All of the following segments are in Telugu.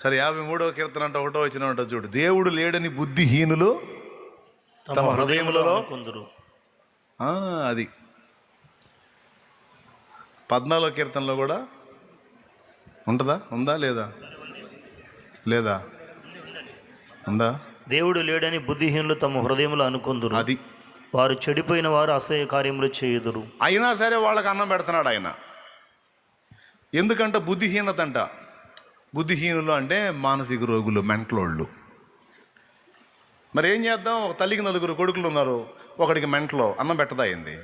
సరే యాభై మూడవ కీర్తన అంటే ఒకటో వచ్చిన ఉంటుంది చూడు. దేవుడు లేడని బుద్ధిహీనులు తమ హృదయములో అనుకుందురు ఆ, అది. పద్నాలుగో కీర్తనలో కూడా ఉంటుందా? ఉందా లేదా? లేదా? ఉందా? దేవుడు లేడని బుద్ధిహీనులు తమ హృదయములో అనుకుందురు. అది. వారు చెడిపోయిన వారు అసహ్య కార్యములు చేయుదురు. అయినా సరే వాళ్ళకి అన్నం పెడుతున్నాడు ఆయన. ఎందుకంటే బుద్ధిహీనత అంట. బుద్ధిహీనులు అంటే మానసిక రోగులు మెంట్లోళ్ళు. మరి ఏం చేద్దాం? ఒక తల్లికి నలుగురు కొడుకులు ఉన్నారు. ఒకడికి మెంట్లో అన్నం పెట్టదా అయింది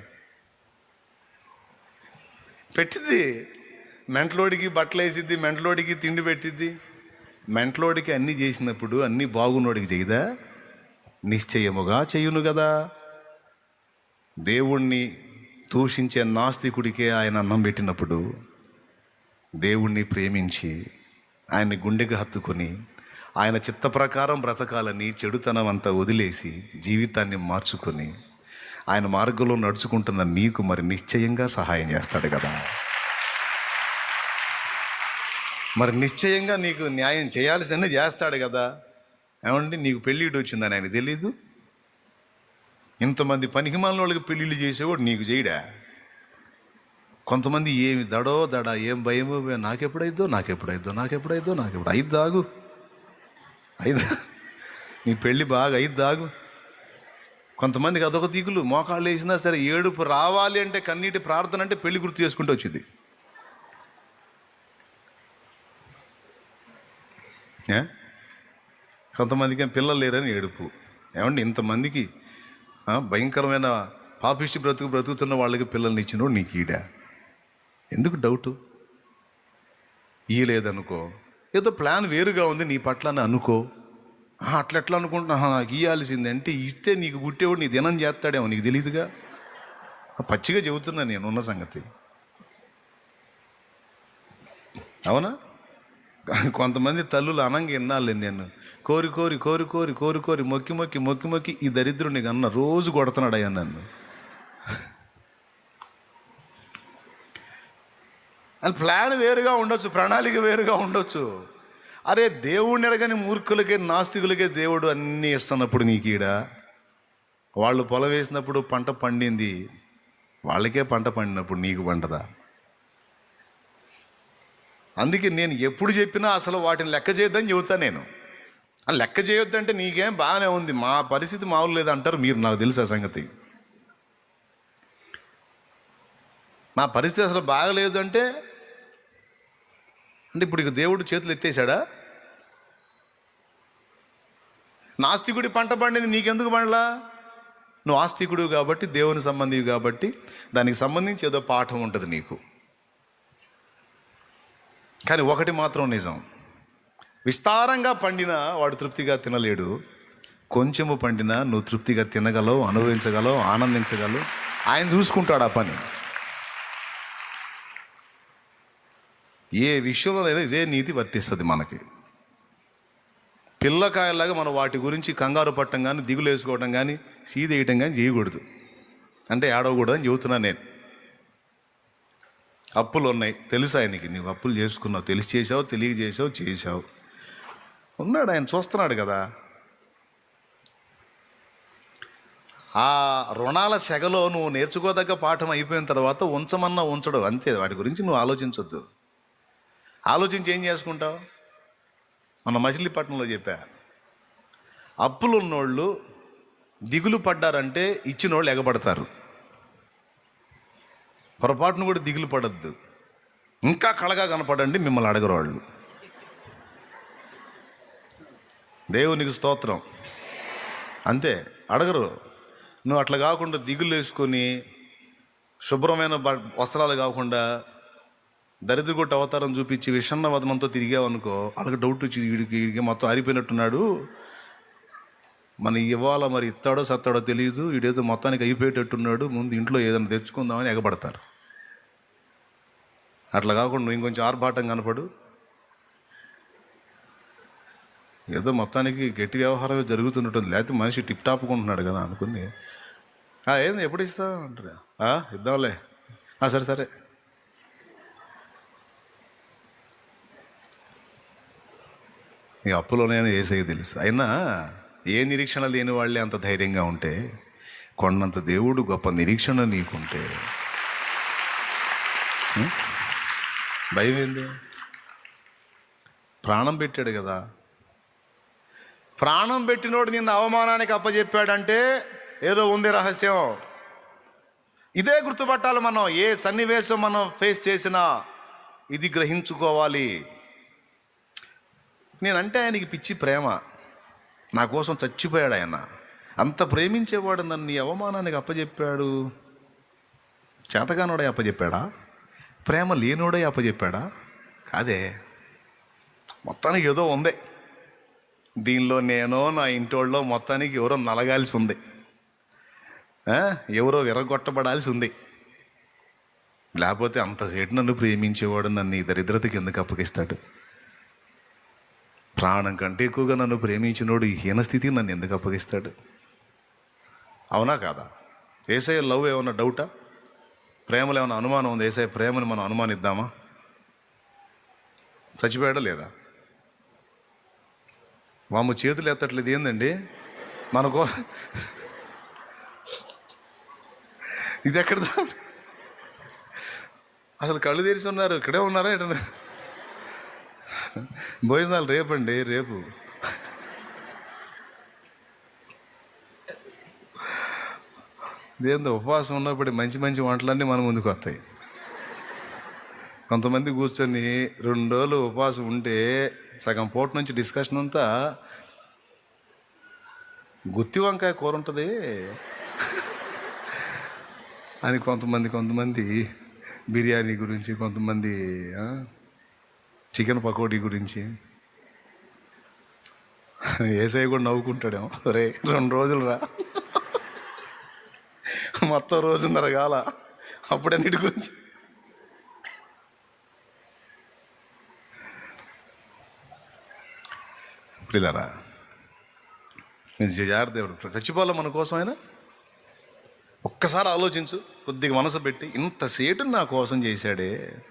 పెట్టిద్ది. బట్టలు వేసిద్ది మెంటలోడికి తిండి పెట్టిద్ది. మెంట్లోడికి అన్నీ చేసినప్పుడు అన్నీ బాగున్నోడికి చేయదా నిశ్చయముగా చేయును కదా దేవుణ్ణి దూషించే నాస్తికుడికే ఆయన అన్నం పెట్టినప్పుడు దేవుణ్ణి ప్రేమించి ఆయన్ని గుండెకి హత్తుకొని ఆయన చిత్త ప్రకారం బ్రతకాలని చెడుతనం అంతా వదిలేసి జీవితాన్ని మార్చుకొని ఆయన మార్గంలో నడుచుకుంటున్న నీకు మరి నిశ్చయంగా సహాయం చేస్తాడు కదా. మరి నిశ్చయంగా నీకు న్యాయం చేయాల్సిందే చేస్తాడు కదా. ఏమండి? నీకు పెళ్ళిడు వచ్చిందని ఆయన తెలీదు. ఇంతమంది పనికిమాల వాళ్ళకి పెళ్ళిళ్ళు చేసేవాడు నీకు చేయడా? కొంతమంది ఏమి దడో దడ ఏం భయమో నాకెప్పుడైద్దో నాకెప్పుడైద్దో నాకెప్పుడైద్దో నాకెప్పుడు ఐదు దాగు. ఐదు నీ పెళ్ళి బాగా అయిద్దు దాగు. కొంతమందికి అదొక దిగులు. మోకాళ్ళు వేసినా సరే ఏడుపు రావాలి అంటే కన్నీటి ప్రార్థన అంటే పెళ్ళి గుర్తు చేసుకుంటూ వచ్చింది. కొంతమందికి ఏం పిల్లలు లేరని ఏడుపు. ఏమండి ఇంతమందికి భయంకరమైన పాపిష్టి బ్రతుకు బ్రతుకుతున్న వాళ్ళకి పిల్లల్ని ఇచ్చినోడు నీకు ఈడా. ఎందుకు డౌటు? ఇయ్యలేదనుకో ఏదో ప్లాన్ వేరుగా ఉంది నీ పట్ల అని అనుకో. ఆ, అట్లా ఎట్లా అనుకుంటున్నా నాకు ఇయ్యాల్సింది అంటే ఇస్తే నీకు పుట్టేవాడు నీ దినం చేస్తాడేమో నీకు తెలియదుగా పచ్చిగా చెబుతున్నా నేను ఉన్న సంగతి. అవునా? కొంతమంది తల్లులు అనంగా విన్నాలే నేను కోరి కోరి కోరి కోరి కోరి కోరి మొక్కి మొక్కి మొక్కి మొక్కి ఈ దరిద్రుని అన్న రోజు కొడుతున్నాడు అయ్యా నన్ను. అండ్ ప్లాన్ వేరుగా ఉండొచ్చు ప్రణాళిక వేరుగా ఉండొచ్చు. అరే దేవుడిని ఎరగని మూర్ఖులకే నాస్తికులకే దేవుడు అన్నీ ఇస్తున్నప్పుడు నీకు ఈడ. వాళ్ళు పొలం వేసినప్పుడు పంట పండింది వాళ్ళకే పంట పండినప్పుడు నీకు పండదా అందుకే నేను ఎప్పుడు చెప్పినా అసలు వాటిని లెక్క చేయొద్దని చెబుతా నేను. లెక్క చేయొద్దంటే నీకేం బాగానే ఉంది మా పరిస్థితి మామూలు లేదంటారు మీరు నాకు తెలుసు ఆ సంగతి. మా పరిస్థితి అసలు బాగలేదు అంటే అంటే ఇప్పుడు ఇక దేవుడు చేతులు ఎత్తేసాడా నాస్తికుడి పంట పండింది నీకెందుకు పండలా? నువ్వు ఆస్తికుడు కాబట్టి దేవుని సంబంధివి కాబట్టి దానికి సంబంధించి ఏదో పాఠం ఉంటుంది నీకు. కానీ ఒకటి మాత్రం నిజం. విస్తారంగా పండినా వాడు తృప్తిగా తినలేడు. కొంచెము పండినా నువ్వు తృప్తిగా తినగలవు అనుభవించగలవు ఆనందించగలవు. ఆయన చూసుకుంటాడు ఆ పని. ఏ విషయంలో ఇదే నీతి వర్తిస్తుంది మనకి. పిల్లకాయలాగా మనం వాటి గురించి కంగారు పట్టడం కానీ దిగులు వేసుకోవడం కానీ సీదేయటం కానీ చేయకూడదు. అంటే ఏడవకూడదు అని చెబుతున్నాను నేను. అప్పులు ఉన్నాయి. తెలుసు ఆయనకి? నువ్వు అప్పులు చేసుకున్నావు. తెలిసి చేసావు తెలియజేసావు చేసావు ఉన్నాడు ఆయన చూస్తున్నాడు కదా. ఆ రుణాల సెగలో నువ్వు నేర్చుకోదగ్గ పాఠం అయిపోయిన తర్వాత ఉంచమన్నా ఉంచడు. అంతే. వాటి గురించి నువ్వు ఆలోచించొద్దు. ఆలోచించి ఏం చేసుకుంటావు? మన మచిలీపట్నంలో చెప్పా. అప్పులు ఉన్నోళ్ళు దిగులు పడ్డారంటే ఇచ్చినోళ్ళు ఎగబడతారు. పొరపాటును కూడా దిగులు పడద్దు. ఇంకా కళగా కనపడండి మిమ్మల్ని అడగరు వాళ్ళు దేవునికి స్తోత్రం. అంతే అడగరు. నువ్వు అట్లా కాకుండా దిగులు వేసుకొని శుభ్రమైన వస్త్రాలు కాకుండా దరిద్రగొట్టు అవతారం చూపించి విషన్న వదనంతో తిరిగావనుకో వాళ్ళకి డౌట్ వచ్చి వీడికి వీడికి మొత్తం ఆరిపోయినట్టున్నాడు. మన ఇవాళ మరి ఇస్తాడో సత్తాడో తెలియదు వీడేదో మొత్తానికి అయిపోయేటట్టున్నాడు. ముందు ఇంట్లో ఏదైనా తెచ్చుకుందామని ఎగబడతారు. అట్లా కాకుండా నువ్వు ఇంకొంచెం ఆర్భాటం కనపడు. ఏదో మొత్తానికి గట్టి వ్యవహారం జరుగుతున్నట్టుంది. లేకపోతే మనిషి టిప్ టాప్గా ఉంటున్నాడు కదా అనుకుని. ఏంది ఎప్పుడు ఇస్తావు? అంటారు "ఆ, ఇద్దాంలే. సరే సరే. ఈ అప్పులోనే ఏసయ్య తెలుసు. అయినా ఏ నిరీక్షణ లేని వాళ్ళే అంత ధైర్యంగా ఉంటే కొండంత దేవుడు గొప్ప నిరీక్షణ నీకుంటే భయం ఏంది? ప్రాణం పెట్టాడు కదా. ప్రాణం పెట్టినోడు నిన్న అవమానానికి అప్పచెప్పాడంటే ఏదో ఉంది రహస్యం. ఇదే గుర్తుపట్టాలి మనం ఏ సన్నివేశం మనం ఫేస్ చేసినా ఇది గ్రహించుకోవాలి. నేనంటే ఆయనకి పిచ్చి ప్రేమ. నా కోసం చచ్చిపోయాడు ఆయన. అంత ప్రేమించేవాడు నన్ను నీ అవమానానికి అప్పచెప్పాడు చేతగానోడే అప్పచెప్పాడా ప్రేమ లేనోడే అప్పచెప్పాడా కాదే. మొత్తానికి ఏదో ఉంది. దీనిలో నేను నా ఇంటోళ్ళో మొత్తానికి ఎవరో నలగాల్సి ఉంది. ఎవరో విరగొట్టబడాల్సి ఉంది. లేకపోతే అంతసేటు నన్ను ప్రేమించేవాడు నన్ను ఈ దరిద్రతకి ఎందుకు అప్పగిస్తాడు? ప్రాణం కంటే ఎక్కువగా నన్ను ప్రేమించినోడు ఈ హీనస్థితికి నన్ను ఎందుకు అప్పగిస్తాడు? అవునా కాదా? ఏసఐ లవ్ ఏమన్నా డౌటా? ప్రేమలో ఏమైనా అనుమానం ఉంది? ఏసఐ ప్రేమని మనం అనుమానిద్దామా? చచ్చిపోయాడా లేదా? వాము చేతులు ఎత్తట్లేదు ఏందండి? మనకో ఇది ఎక్కడ అసలు కళ్ళు తెరిచి ఉన్నారు. ఇక్కడే ఉన్నారా ఎటన్నా భోజనాలు రేపండి రేపు. ఇదేందో ఉపవాసం ఉన్నప్పుడు మంచి మంచి వంటలన్నీ మన ముందుకు వస్తాయి. కొంతమంది కూర్చొని రెండు రోజులు ఉపవాసం ఉంటే సగం పూట నుంచి డిస్కషన్ అంతా గుత్తి వంకాయ కూర ఉంటుంది అని కొంతమంది కొంతమంది బిర్యానీ గురించి కొంతమంది చికెన్ పకోడీ గురించి. ఏసై కూడా నవ్వుకుంటాడేమో. రే రెండు రోజులు రా. మొత్తం రోజున్నర కాల అప్పుడన్నిటి గురించి. పిల్లరా నేను జాగ్రత్త దేవుడు. చచ్చిపోవాలా మన కోసం ఆయన ఒక్కసారి ఆలోచించు. కొద్దిగా మనసు పెట్టి ఇంత సేటు నా కోసం చేశాడే.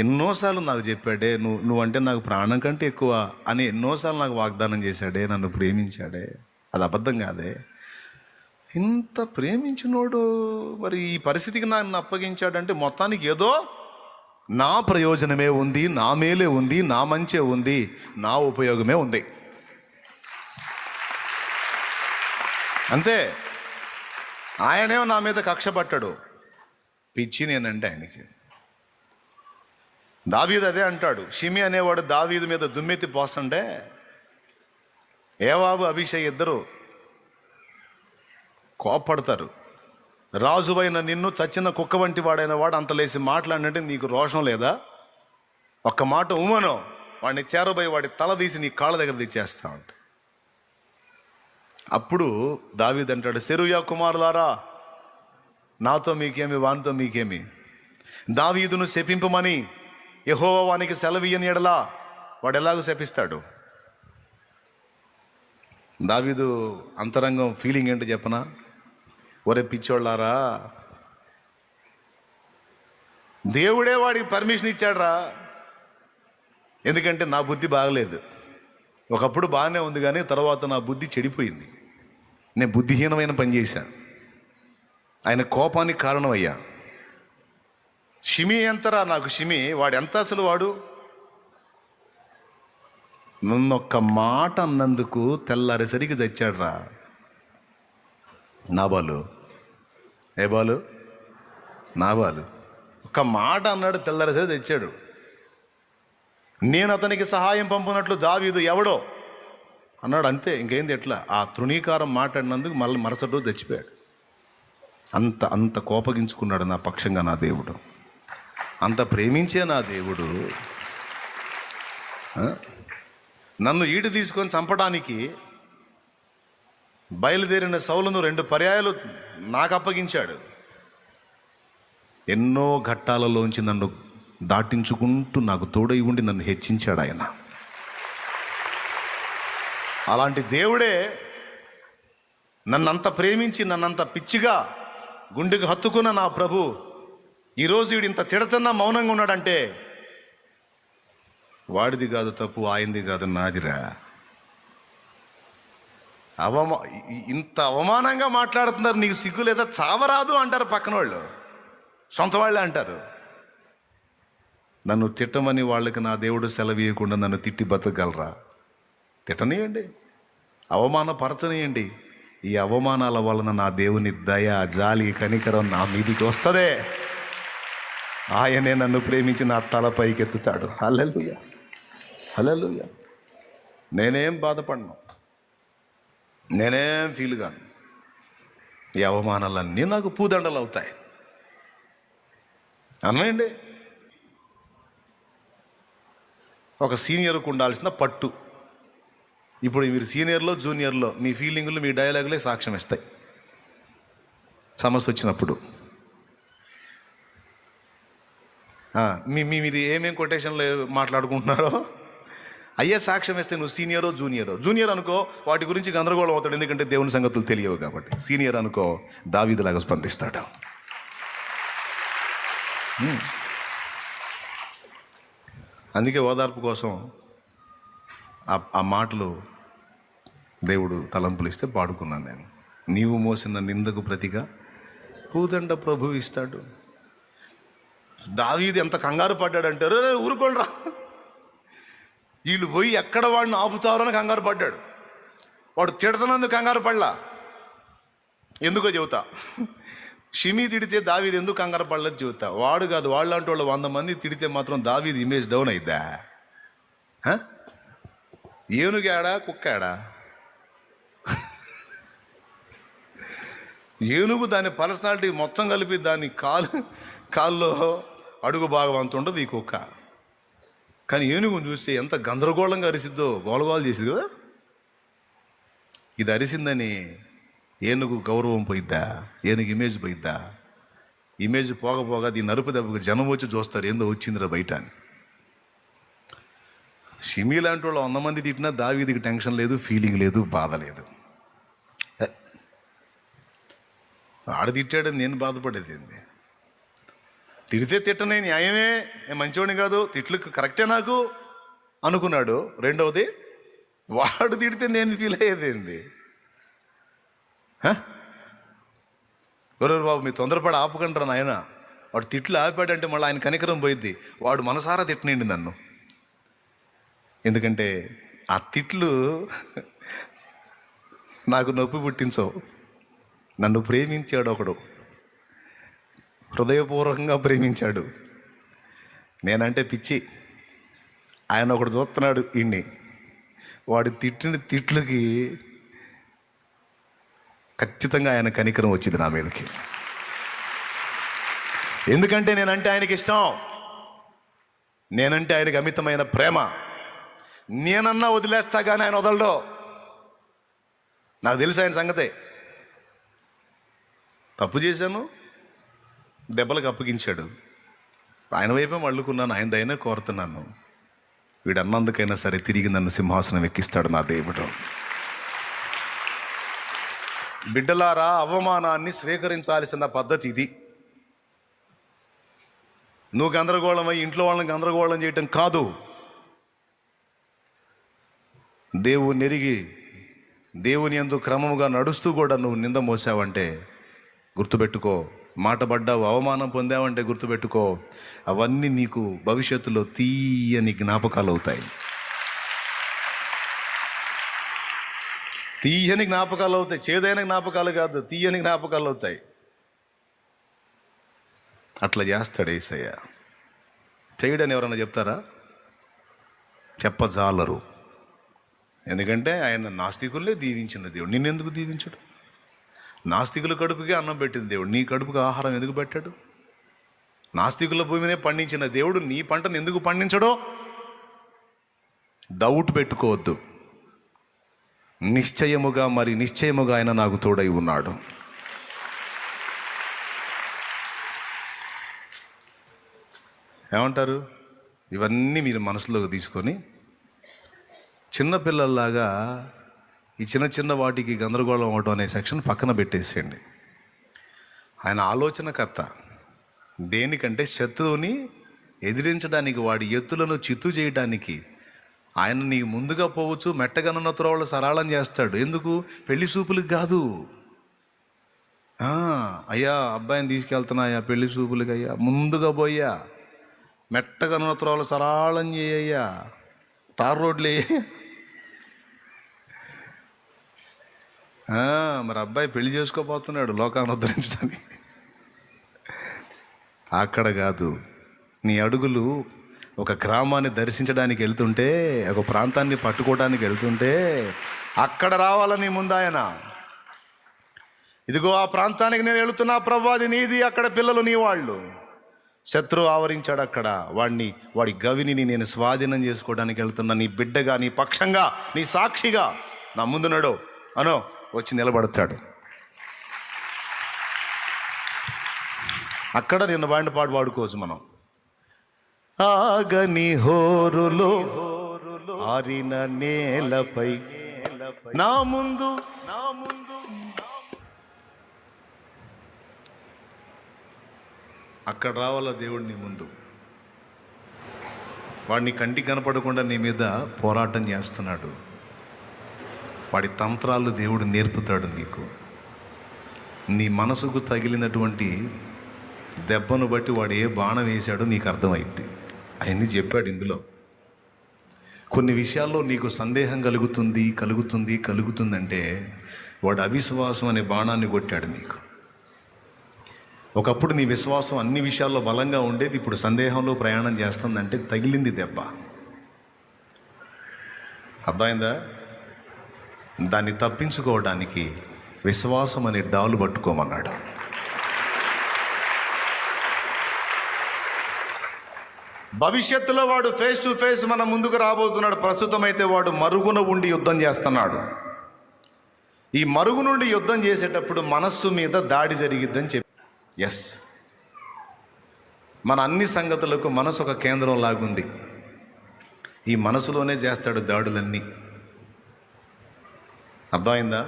ఎన్నోసార్లు నాకు చెప్పాడే నువ్వు నువ్వంటే నాకు ప్రాణం కంటే ఎక్కువ అని ఎన్నోసార్లు నాకు వాగ్దానం చేశాడే నన్ను ప్రేమించాడే. అది అబద్ధం కాదే. ఇంత ప్రేమించినోడు మరి ఈ పరిస్థితికి నన్ను అప్పగించాడంటే మొత్తానికి ఏదో నా ప్రయోజనమే ఉంది నా మేలే ఉంది నా మంచే ఉంది నా ఉపయోగమే ఉంది. అంతే. ఆయనేమో నా మీద కక్ష పట్టాడు. పిచ్చి నేనంటే ఆయనకి. దావీదు అదే అంటాడు. షిమి అనేవాడు దావీదు మీద దుమ్మెత్తి పోస్తుంటే ఏవాబు అభిషేక్ ఇద్దరు కోపడతారు రాజువైన నిన్ను చచ్చిన కుక్క వంటి వాడైన వాడు అంత లేసి మాట్లాడినట్టు నీకు రోషం లేదా? ఒక్క మాట ఉమను వాడిని చేరబోయి వాడి తల తీసి నీ కాళ్ళ దగ్గర తెచ్చేస్తా ఉంటా అప్పుడు దావీద్ అంటాడు సెరుయా కుమారులారా నాతో మీకేమి వానితో మీకేమి? దావీదును శపింపమని యహోవానికి వానికి సెలవియని ఎడలా వాడు ఎలాగో శపిస్తాడు? దావీదు అంతరంగం ఫీలింగ్ ఏంటో చెప్పనా? ఒరే పిచ్చోళ్ళారా దేవుడే వాడికి పర్మిషన్ ఇచ్చాడ్రా. ఎందుకంటే నా బుద్ధి బాగలేదు. ఒకప్పుడు బాగానే ఉంది కానీ తర్వాత నా బుద్ధి చెడిపోయింది. నేను బుద్ధిహీనమైన పని చేశాను ఆయన కోపానికి కారణమయ్యా. షిమి ఎంతరా నాకు షిమి. వాడు ఎంత అసలు వాడు? నన్నొక్క మాట అన్నందుకు తెల్లారేసరికి తెచ్చాడురా. నా బాలు. ఏ బాలు? నా బాలు. ఒక్క మాట అన్నాడు తెల్లారేసరి తెచ్చాడు. నేను అతనికి సహాయం పంపినట్లు దావీదు ఎవడో? అన్నాడు అంతే ఇంకేంది ఎట్లా? ఆ తృణీకారం మాట్లాడినందుకు మళ్ళీ మరుసటి రోజు చచ్చిపోయాడు అంత అంత కోపగించుకున్నాడు నా పక్షంగా నా దేవుడు. అంత ప్రేమించే నా దేవుడు. నన్ను ఈడు తీసుకొని చంపడానికి బయలుదేరిన సౌలను రెండు పర్యాయాలు నాకు అప్పగించాడు. ఎన్నో ఘట్టాలలోంచి నన్ను దాటించుకుంటూ నాకు తోడై ఉండి నన్ను హెచ్చించాడు ఆయన. అలాంటి దేవుడే నన్నంత ప్రేమించి నన్నంత పిచ్చిగా గుండెకు హత్తుకున్న నా ప్రభు ఈరోజు వీడు ఇంత తిడతన్నా మౌనంగా ఉన్నాడంటే వాడిది కాదు తప్పు ఆయింది కాదు నాదిరా. అవమా ఇంత అవమానంగా మాట్లాడుతున్నారు నీకు సిగ్గు లేదా? చావరాదు అంటారు పక్కన వాళ్ళు సొంత వాళ్ళే అంటారు. నన్ను తిట్టమని వాళ్ళకి నా దేవుడు సెలవీయకుండా నన్ను తిట్టి బతకగలరా? తిట్టనియండి. అవమానపరచనియండి. ఈ అవమానాల వలన నా దేవుని దయ జాలి కనికరం నా మీదికి వస్తుందే. ఆయనే నన్ను ప్రేమించి నా తల పైకెత్తుతాడు. హలలుయ హలలుయ నేనేం బాధపడను. నేనేం ఫీల్ కాను. ఈ అవమానాలన్నీ నాకు పూదండలు అవుతాయి. అనండి ఒక సీనియర్కు ఉండాల్సిన పట్టు. ఇప్పుడు మీరు సీనియర్లో జూనియర్లో మీ ఫీలింగులు మీ డైలాగులే సాక్ష్యం ఇస్తాయి సమస్య వచ్చినప్పుడు ఆ, మీ మీ మీది ఏమేం కొటేషన్లు మాట్లాడుకుంటున్నారో? అయ్యే సాక్ష్యం ఇస్తే నువ్వు సీనియరో జూనియరో జూనియర్ అనుకో వాటి గురించి గందరగోళం అవుతాడు. ఎందుకంటే దేవుని సంగతులు తెలియవు కాబట్టి. సీనియర్ అనుకో దావీదులాగా స్పందిస్తాడు. అందుకే ఓదార్పు కోసం ఆ- ఆ మాటలు దేవుడు తలంపులు ఇస్తే పాడుకున్నాను నేను. నీవు మోసిన నిందకు ప్రతిగా పూదండ ప్రభు ఇస్తాడు. దావీది ఎంత కంగారు పడ్డాడంటే "రే, ఊరుకోండి ఊరుకోండిరా. వీళ్ళు పోయి ఎక్కడ వాడిని ఆపుతారో అని కంగారు పడ్డాడు. వాడు తిడుతున్నందుకు కంగారు పడలా. ఎందుకో చెబుతా. షిమి తిడితే దావీది ఎందుకు కంగారు పడలేదు చెబుతా. వాడు కాదు వాళ్ళంటి వాళ్ళు వంద మంది తిడితే మాత్రం దావీది ఇమేజ్ డౌన్ అయిద్దా? ఏనుగాడా కుక్కాడా? ఏనుగు దాని పర్సనాలిటీ మొత్తం కలిపి దాని కాలు కాల్లో అడుగు భాగం అంత ఉండదు ఈ కుక్క. కానీ ఏనుగును చూస్తే ఎంత గందరగోళంగా అరిసిద్దో గోలగోలు చేసింది కదా. ఇది అరిసిందని ఏనుగు గౌరవం పోయిద్దా? ఏనుగు ఇమేజ్ పోయిద్దా? ఇమేజ్ పోగపోగా దీని నరుపు దెబ్బకు జనం వచ్చి చూస్తారు ఏందో వచ్చిందిరా బయట అని. షిమి లాంటి వాళ్ళు వంద మంది తిట్టినా దావీదికి టెన్షన్ లేదు ఫీలింగ్ లేదు బాధ లేదు. ఆడ తిట్టాడని నేను బాధపడేది ఏంది? తిడితే తిట్టనే న్యాయమే నేను మంచివాడిని కాదు తిట్లు కరెక్టే నాకు అనుకున్నాడు. రెండవది వాడు తిడితే నేను ఫీల్ అయ్యేది ఏంది ఎవరెవరు బాబు మీ తొందరపడి ఆపుకుంటారు నాయన. వాడు తిట్లు ఆపాడంటే మళ్ళీ ఆయన కనికరం పోయిద్ది. వాడు మనసారా తిట్టనండి నన్ను. ఎందుకంటే ఆ తిట్లు నాకు నొప్పి పుట్టించవు. నన్ను ప్రేమించాడు ఒకడు. హృదయపూర్వకంగా ప్రేమించాడు. నేనంటే పిచ్చి. ఆయన ఒకడు చూస్తున్నాడు ఇన్ని వాడు తిట్టిన తిట్లకి ఖచ్చితంగా ఆయన కనికరం వచ్చింది నా మీదకి. ఎందుకంటే నేనంటే ఆయనకి ఇష్టం. నేనంటే ఆయనకి అమితమైన ప్రేమ. నేనన్నా వదిలేస్తా కానీ ఆయన వదలడు. నాకు తెలుసు ఆయన సంగతే. తప్పు చేశాను దెబ్బలకు అప్పగించాడు. ఆయన వైపే మళ్ళుకున్నాను ఆయన దయనే కోరుతున్నాను. వీడు అన్నందుకైనా సరే తిరిగి నన్ను సింహాసనం ఎక్కిస్తాడు నా దేవుడు. బిడ్డలారా అవమానాన్ని స్వీకరించాల్సిన పద్ధతి ఇది. నువ్వు గందరగోళమై ఇంట్లో వాళ్ళని గందరగోళం చేయటం కాదు. దేవుని ఎరిగి దేవుని ఎందు క్రమముగా నడుస్తూ కూడా నువ్వు నింద మోసావంటే గుర్తుపెట్టుకో మాట పడ్డావు అవమానం పొందావంటే గుర్తుపెట్టుకో. అవన్నీ నీకు భవిష్యత్తులో తీయని జ్ఞాపకాలు అవుతాయి తీయని జ్ఞాపకాలు అవుతాయి చేదైన జ్ఞాపకాలు కాదు తీయని జ్ఞాపకాలు అవుతాయి అట్లా చేస్తాడు ఏసయ్య. చేయడని ఎవరన్నా చెప్తారా? చెప్పజాలరు. ఎందుకంటే ఆయన నాస్తికుల్లే దీవించిన దేవుడు. నిన్నెందుకు దీవించడు? నాస్తికుల కడుపుకే అన్నం పెట్టిన దేవుడు. నీ కడుపుకి ఆహారం ఎందుకు పెట్టాడు? నాస్తికుల భూమినే పండించిన దేవుడు నీ పంటను ఎందుకు పండించడో? డౌట్ పెట్టుకోవద్దు. నిశ్చయముగా మరి నిశ్చయముగా ఆయన నాకు తోడై ఉన్నాడు. ఏమంటారు? ఇవన్నీ మీరు మనసులోకి తీసుకొని చిన్నపిల్లల్లాగా ఈ చిన్న చిన్న వాటికి గందరగోళం అవడం అనే సెక్షన్ పక్కన పెట్టేసేయండి. ఆయన ఆలోచనకర్త. దేనికంటే శత్రువుని ఎదిరించడానికి వాడి ఎత్తులను చిత్తు చేయడానికి ఆయన నీకు ముందుగా పోవచ్చు మెట్టగనున్న త్రోవలు సరళం చేస్తాడు. ఎందుకు? పెళ్ళి చూపులకు కాదు. అయ్యా అబ్బాయిని తీసుకెళ్తున్నాయా పెళ్ళి సూపులకి అయ్యా ముందుగా పోయ్యా. మెట్టగనున్న త్రోవలు సరళం చేయయ్యా. తార్ రోడ్లు. మరి అబ్బాయి పెళ్ళి చేసుకోబోతున్నాడు లోకాన్ని ఉద్ధరించడానికి. అక్కడ కాదు నీ అడుగులు ఒక గ్రామాన్ని దర్శించడానికి వెళ్తుంటే ఒక ప్రాంతాన్ని పట్టుకోవడానికి వెళ్తుంటే అక్కడ రావాలని ముందు ఆయన? ఇదిగో ఆ ప్రాంతానికి నేను వెళుతున్నా ప్రభు అది నీది అక్కడ పిల్లలు నీ వాళ్ళు. శత్రువు ఆవరించాడు అక్కడ వాడిని వాడి గవిని నేను స్వాధీనం చేసుకోవడానికి వెళ్తున్నా నీ బిడ్డగా నీ పక్షంగా నీ సాక్షిగా. నా ముందు నడు. అనో. వచ్చి నిలబడతాడు. అక్కడ నిన్న బాండి పాడు పాడుకోవచ్చు మనం. ఆగని హోరులో ఆరిన నేలపై నా ముందు నా ముందు అక్కడ రావాల దేవుడు నీ ముందు? వాడిని కంటికి కనపడకుండా నీ మీద పోరాటం చేస్తున్నాడు. వాడి తంత్రాలు దేవుడు నేర్పుతాడు నీకు. నీ మనసుకు తగిలినటువంటి దెబ్బను బట్టి వాడు ఏ బాణం వేశాడో నీకు అర్థమైద్ది. అవన్నీ చెప్పాడు ఇందులో. కొన్ని విషయాల్లో నీకు సందేహం కలుగుతుంది కలుగుతుంది కలుగుతుందంటే వాడు అవిశ్వాసం అనే బాణాన్ని కొట్టాడు నీకు. ఒకప్పుడు నీ విశ్వాసం అన్ని విషయాల్లో బలంగా ఉండేది ఇప్పుడు సందేహంలో ప్రయాణం చేస్తుందంటే తగిలింది దెబ్బ. అర్థమైందా? దాన్ని తప్పించుకోవడానికి విశ్వాసం అనే డాలు పట్టుకోమన్నాడు. భవిష్యత్తులో వాడు ఫేస్ టు ఫేస్ మన ముందుకు రాబోతున్నాడు. ప్రస్తుతం అయితే వాడు మరుగున ఉండి యుద్ధం చేస్తున్నాడు. ఈ మరుగు నుండి యుద్ధం చేసేటప్పుడు మనస్సు మీద దాడి జరిగిద్దని చెప్పి ఎస్ మన అన్ని సంగతులకు మనసు ఒక కేంద్రం లాగుంది ఈ మనసులోనే చేస్తాడు దాడులన్నీ. అర్థమైందా?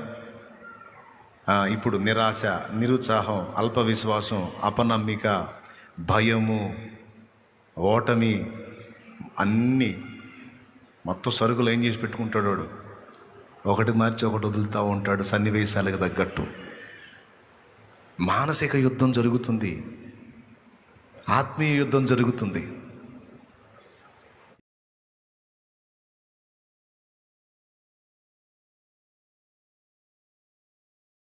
ఇప్పుడు నిరాశ నిరుత్సాహం అల్ప విశ్వాసం అపనమ్మిక భయము ఓటమి అన్నీ మొత్తం సరుకులు ఏం చేసి పెట్టుకుంటాడు వాడు? ఒకటి మార్చి ఒకటి వదులుతూ ఉంటాడు సన్నివేశాలకు తగ్గట్టు. మానసిక యుద్ధం జరుగుతుంది. ఆత్మీయ యుద్ధం జరుగుతుంది.